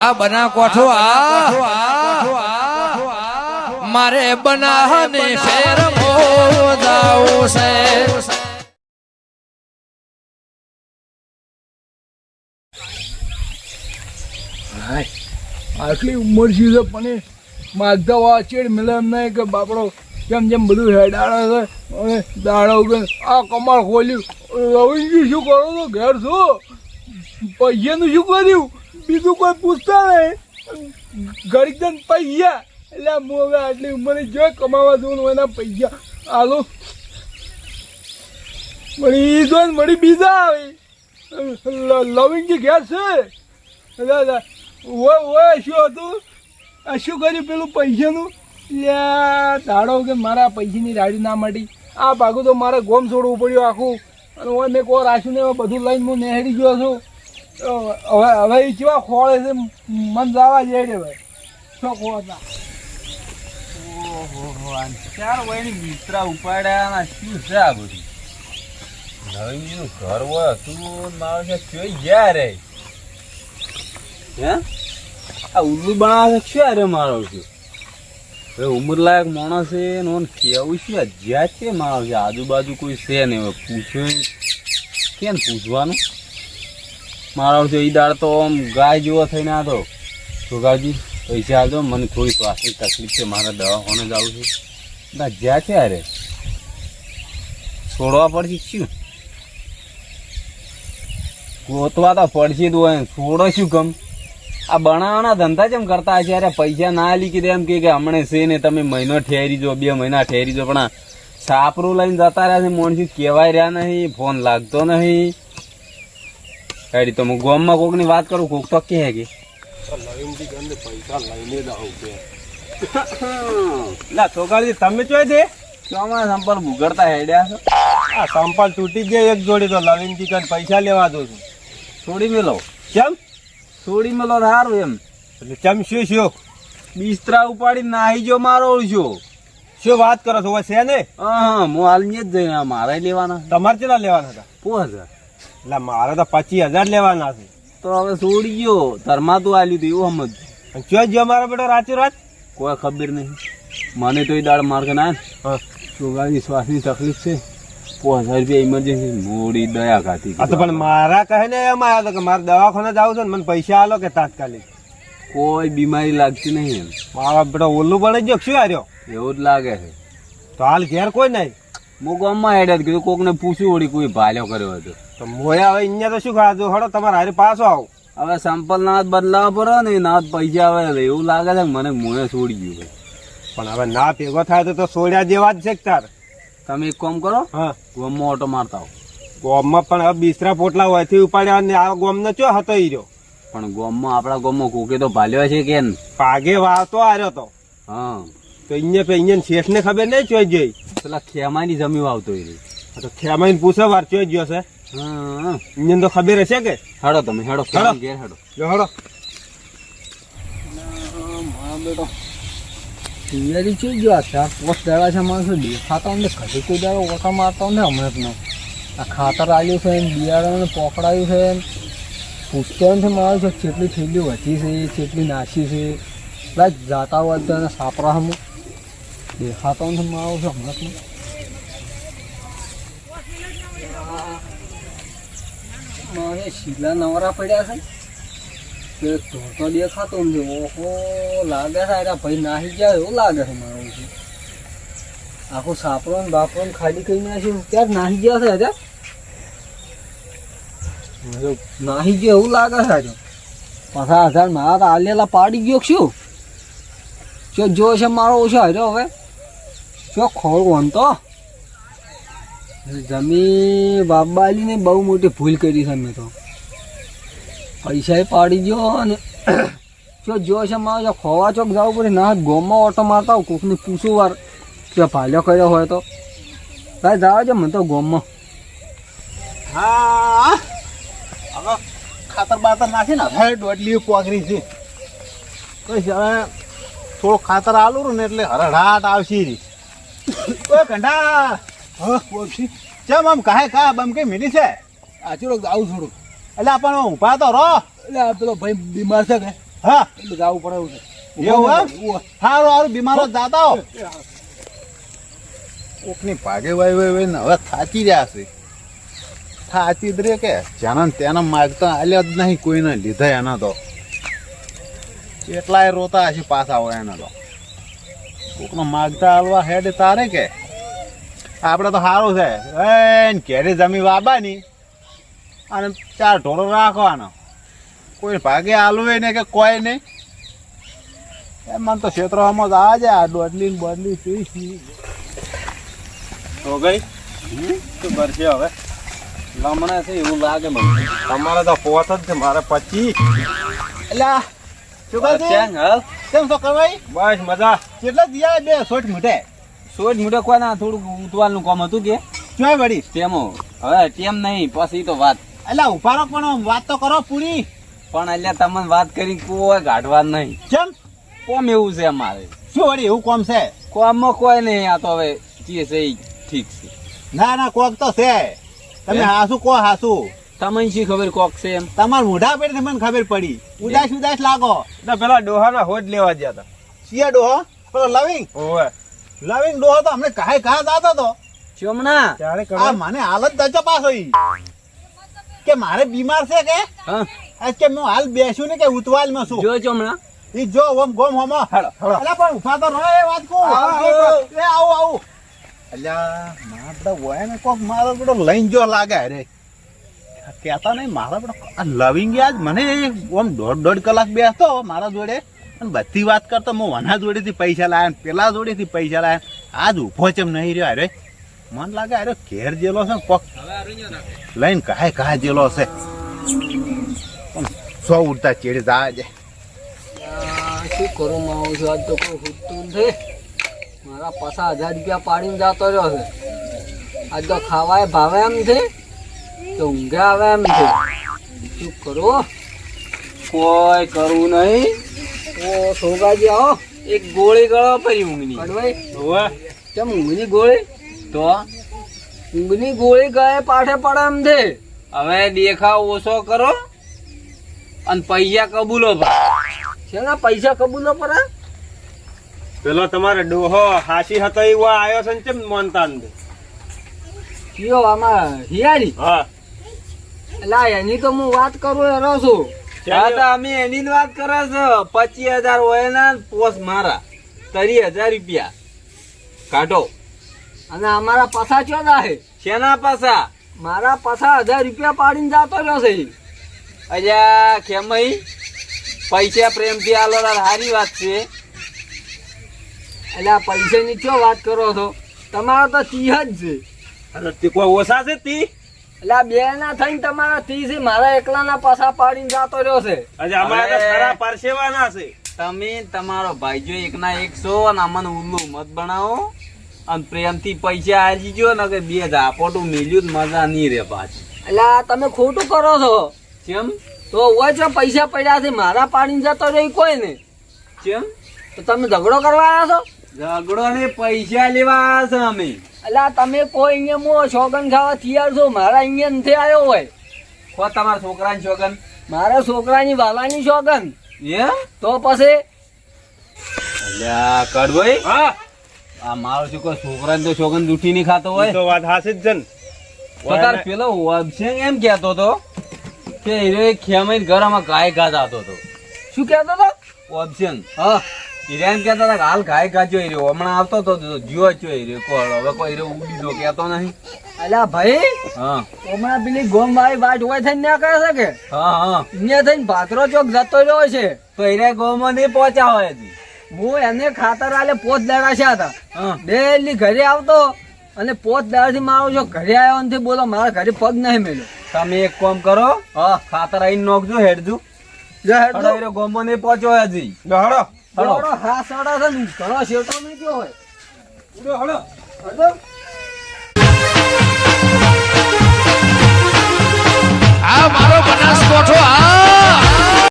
આ બના કોઠો આ. મારે બનાહને ફેર મોદાવું છે. આટલી ઉંમર છે તો પણ માગતા વાચેડ મળે એમ નહીં કે બાપડો જેમ જેમ બધું હેડાડે છે, અને દાડો કે આ કમાળ ખોલ્યું. રવિજી શું કરો? છો ઘેર છો. પૈસાનું શું કર્યું? બીજું કોઈ પૂછતા નહીં. ઘડીક દન પૈસા એટલે હું આટલી ઉંમરે જો કમાવા દઉં એના પૈસા આલો મળી જો મળી બીજા આવે. લવિંગજી ઘેર છે? દાદા ઓય શું હતું? આ શું કર્યું પેલું પૈસાનું? લ્યા દાડો કે મારા પૈસાની રાડી ના મળી. આ ભાગું તો મારે ગોમ છોડવું પડ્યું આખું. અને ઓય મેં કો રાખ્યું ને બધું લઈને હું નેહરી ગયો છું. હવે હવે એ કેવા ખોળે છે મન જવા જાય રે ભાઈ. શું ખોળતા ચાર વયની મિત્રા ઉપાડ્યા ના શું છે આ બધું? નવીનનું ઘર હોય હતું મારો છે જોઈ ગયા હે? આ ઉલ્લુ બનાવે છે રે મારો છે? હવે ઉંમરલાયક માણસ છે ને ઓન કેવું છે? જ્યાં છે છે આજુબાજુ કોઈ છે નહીં પૂછે કેમ પૂછવાનું? મારો છે ઈ દાળ તો આમ ગાય જેવો થઈને આ સુગાજી પૈસા આવજો મને થોડી શ્વાસની તકલીફ છે, મારે દવાખાને જવું છે. ના, જ્યાં છે અરે? છોડવા પડશે શું? ગોતવા તો પડશે તો છોડો શું કમ આ બનાવવાના ધંધા કેમ કરતા હશે, અરે પૈસા ના આલી કીધે એમ કે કે હમણે છે ને તમે મહિનો ઠેરી જો, બે મહિના ઠેરી જો, પણ સાપરું લઈને જતા રહ્યા છે, માણસી કહેવાય રહ્યા નહીં, ફોન લાગતો નહીં. કાઢી તો હું ગામમાં કોકની વાત કરું કોક તો કહે કે. ના છોકરાજી તમે ચોય છે ચોમાસા સંપલ ભૂગડતા હેડ્યા છો. આ સંપલ તૂટી ગયા એક જોડી તો લવિંગજી કન પૈસા લેવા દો છું. છોડી મેલો. કેમ? છોડી મેલો સારું એમ. એટલે કેમ શું શું બિસ્તરા ઉપાડી નાહી જો મારો છું શું વાત કરો છો? છે ને? હા હું હાલ જ જઈને મારે લેવાના. તમારે કેટલા લેવાના હતા? પાંચ હજાર એટલે મારે તો પચીસ હજાર લેવાના છે. તો હવે છોડી ગયો. ધર્મા તું આલ્યું તું એવું સમજ ચોય ગયો મારો બેટો? રાતે રાત? કોઈ ખબર નહીં. મને તો એ દાળ માર્ગ ના. છોકરાની શ્વાસની તકલીફ છે. પાંચ હજાર રૂપિયા ઇમરજન્સી મોડી દયા ખાતી પણ મારા કહે ને એમ આવ્યો હતો કે મારે દવાખાને જવું છે ને મને પૈસા આલો કે તાત્કાલિક? કોઈ બીમારી લાગતી નહીં એમ. મારા બેટા ઓલું પડે ગયો શું હાર્યો? એવું જ લાગે છે. તો હાલ ઘેર કોઈ નહીં? હું ગામમાં હેડ્યા કીધું કોકને પૂછ્યું વળી કોઈ ભાલ્યો કર્યો હતો તો મોયા હવે અહીંયા તો શું ખાધું હડો તમારે હારે પાછો આવો. હવે સંપલ ના બદલાવા પડે ને ના પૈસા આવે એવું લાગે છે મને મોએ છોડી ગયું. પણ હવે ના ભેગો થાય તો સોડ્યા જેવા જ છે તાર. તમે એક કામ કરો હા. ગોમમાં ઓટો મારતા હો ગોમમાં પણ હવે બિસ્તરા પોટલા હોયથી ઉપાડ્યા અને આ ગોમનો ચો હતો ઈ રહ્યો? પણ ગોમમાં આપણા ગામમાં કોકે તો ભાલ્યો છે કે ન? પાગે વાવતો આવ્યો તો. હા. તો અહીંયા પે અહીંયા શેઠ ને ખબર નહીં ચોઈ જોઈ? પેલા ખેમાની જમી વાવતો એ. તો ખેમાઈને પૂછે વાર ચોઈ ગયો છે. હા અહીંયા તો ખબર હશે કે? હેડો તમે હેડો હાડો. ઘેર હેડો. જો હડો. પિયરી ચઈ ગયો આ ચાર પોસ્ટ દાડા છે માણસો દેખાતા ને કદી કોઈ દાડો ઓછા મારતા ને હમણાં જ આ ખાતર આવ્યું છે ને બિયારણ ને પોકડાયું છે ને છે નથી મારું છે કેટલી થેલી વધી છે કેટલી નાસી છે? બધા જાતા વધતા સાપરા હમ. દેખાતા નથી મારું છે હમણાં મારે શીલા નવરા પડ્યા છે. તે તો તો દેખાતો ને ઓહો, લાગે છે આ ભાઈ નાહી ગયા એવું લાગે છે મારું છે આખું સાપરો ને બાપરો ને ખાલી કરી નાખ્યું ત્યાં નાહી ગયા છે હજાર નાહી ગયો એવું લાગે છે આજે. પાછા હજાર મારા તો આલેલા પાડી ગયો કે શું જો જો છે મારો ઓછો હજો હવે. જો ખોળ વનતો જમી બાબાલીને બહુ મોટી ભૂલ કરી છે મેં તો. પૈસા પાડી ગયો અને જો જો છે મારો જો ખોવા ચોક જવું પડે, ના ગોમમાં ઓટો મારતા હોય, કોકને પૂછું વાર કે ભાલ્યો કર્યો હોય તો. ભાઈ જાવ છે મને તો ગોમમાં. હા ખાતર બાતર નાખી ને હવે દોડલી પોકરી છે. કઈ હવે થોડું ખાતર આલું ને એટલે હરડાટ આવશે કંઢા હા બોલશી ચમ આમ કાહે કા બમ કે મિલી છે? આ ચલો આવું થોડું એટલે આપણને ઊભા તો રહો. એટલે પેલો ભાઈ બીમાર છે કે? હા. એટલે જવું પડે એવું છે. એવું બીમારો જાતા હો. કોકની ભાગે વાય વાય વાય ને હવે થાચી રહ્યા છે. થાચી જ રે કે. જેના તેના માગતા આલ્યા જ નહીં કોઈને લીધા એના તો. કેટલાય રોતા હશે પાછા હોય એના તો. કોકનો માગતા હાલવા હેડ તારે કે. આપણે તો સારું છે. એ ઘેરે જમી વાબાની. અને ચાર ઢોરો રાખવાનો. કોઈ ભાગે આલવે ને કે કોઈ નહીં. એમ મને તો ક્ષેત્રોમાં જ આ જાય દોડલી ને બોડલી સી સી તો ગઈ? શું કરશે હવે? લમણે છે એવું લાગે મને. તમારે તો પોત જ છે મારે પચી એટલે શું કહે છે? કેમ શું કરવાય બસ મજા. કેટલા દિયા બે સોટ મૂટે સોજ મોટો કોઈ ના થોડુંક ઉતવાલનું કામ હતું કે. ચોય વળી? ટેમો હવે ટેમ નહીં પછી તો વાત. એટલે ઉભારો પણ વાત તો કરો પૂરી. પણ એટલે તમને વાત કરી કોઈ ગાઢવા નહીં. કેમ? કોમ એવું છે અમારે. શું વળી એવું કોમ છે? કોમમાં કોઈ નહીં આ તો હવે જે છે એ ઠીક છે. ના ના કોક તો છે. તમે હાસુ કો હાસુ. તમને શી ખબર કોક છે એમ? તમાર મોઢા પર મને ખબર પડી. ઉદાસ ઉદાસ લાગો. પેલા ડોહાના હોજ લેવા ગયા હતા. સિયા ડોહો? પેલો લવિંગ? ઓવે. લવિંગ ડોહો તો અમને કાંઈ ઘા દાતો તો ચોમણા આ મને હાલત દચો પાસ હોય કે મારે બીમાર છે કે? હા. આજ કે હું હાલ બેસ્યું ને કે ઉતવાલમાં છું? જો ચોમણા ઈ જો ઓમ ગોમ હોમો. હળો હળો પણ ઊભા તો રહો એ વાત કો આવો. એ આવું આવો. અલ્યા મારા બધા હોય ને કોક મારો બધો લઈને જો લાગે રે કહેતા નહીં મારા બધો લવિંગ આજ મને ઓમ દોઢ દોઢ કલાક બેસતો મારા જોડે. અને બધી વાત કરતો હું વના જોડેથી પૈસા લાયા પેલા જોડેથી પૈસા લાયા. આજ ઊભો ચેમ નહીં રહ્યો, અરે. મન લાગે, અરે, ઘેર જેલો છે કોક. લઈને કાંઈ કાંઈ જેલો છે. સો ઉડતા ચેડી જાય છે શું કરું, મારું છું આજ તો કોઈ ખૂટતું નથી મારા પાછા હજાર રૂપિયા પાડીને જતો રહ્યો છે. આજ તો ખાવાય, ભાવે એમ છે. તો ઊંઘે આવે એમ છે. શું કરું? કોઈ કરવું નહીં. ઓ સોગાજી આવો. એક ગોળી ગળો પછી ઊંઘની. ઓવે કેમ ઊંઘની ગોળી? તો? ઊંઘની ગોળી ગાય પાઠે પડે એમ છે હવે દેખાવ ઓછો કરો અને પૈસા કબૂલો ભાઈ ને પૈસા કબૂલો પડે પેલો તમારે ડોહો હાસી હતો એવો આવ્યો છે ને કેમ માનતા નથી કયો આમાં હિયારી હા. એટલે એની તો હું વાત કરું એનો છું. તો અમે એની જ વાત કરે છે. પચીસ હજાર હોય ને પોસ મારા. તરી હજાર રૂપિયા. કાઢો. અને અમારા પાછા ચો છે શેના પાછા? મારા પાછા હજાર રૂપિયા પાડીને જતો રહ્યો છે. અલ્યા ખેમઈ પૈસા પ્રેમથી આલો તાર સારી વાત છે. એટલે આ પૈસાની ચો વાત કરો છો? તમારો તો તીહ જ છે. અને તે કોઈ ઓછા છે તી? એટલે બે ના થઈને તમારા ત્રીસ છે મારા એકલાના પાછા પાડીને જતો રહ્યો છે. આજે અમારે તો હવે- ખરા પરસેવાના છે. તમે તમારો ભાઈજો એકના એક છો અને અમને ઉલ્લુ મત બનાવો. અને પ્રેમથી પૈસા આજી જો ને કે બે ઝાપોટું મિલ્યું મજા નહીં રે પાછી. એટલે આ તમે ખોટું કરો છો. કેમ તો હોય છે પૈસા પડ્યા છે મારા પાડીને જતો રહ્યો કોઈ ને. કેમ તો તમે ઝઘડો કરવા આવ્યા છો? ઝઘડો ને પૈસા લેવા છે અમે. અલા તમે કોઈ અહીંયા મો શોગન ખાવા તૈયાર છો? મારા અહીંયા નથી આવ્યો હોય. કો તમારા છોકરાની છોકન મારા છોકરાની વાલાની શોગન એ તો પછી? અલ્યા કડભાઈ હા. આ મારો છોકરો છોકરાને તો છોકન દૂઠી નહીં ખાતો હોય. તો વાત હાસી જ જન તાર પેલો વબસેંગ એમ કહેતો તો કે હીરો એક ખેમાઈ ઘરમાં ગાય ગાતા જાતો હતો. શું કહેતો હતો? વબસેંગ હા. એમ કહેતા હતા હાલ ગાય ગાજો રહ્યો. હમણાં આવતો તો જીવો છો રહ્યો. કોળ હવે કોઈ રહ્યો ઉડી દો કહેતો નહીં. અલ્યા ભાઈ હા. હમણાં પેલી ગોમ વાળી વાટ હોય થઈને ના કરે છે કે? હા હા. અહીંયા થઈને ભાતરો ચોક જતો રહ્યો છે. તો એને ગોમાં નહીં પહોંચ્યા હોય હજી. હું એને ખાતર આલે પોત દાડાશ્યા હતા હા. ડેલી ઘરે આવતો અને પોત દાડાથી મારો છો ઘરે આવ્યો નથી બોલો મારા ઘરે પગ નહીં મેલ્યો. તમે એક કામ કરો. હા. ખાતર આવીને નોખજો હેડજો. જો હેડો. હડો ગોમાં નહીં પહોંચ્યો હજી. હડો હડો થોડો હા સડા છે ને ઘણો શેવટો નહીં ગયો હોય. હડો. આ મારો બનાસકોઠો આ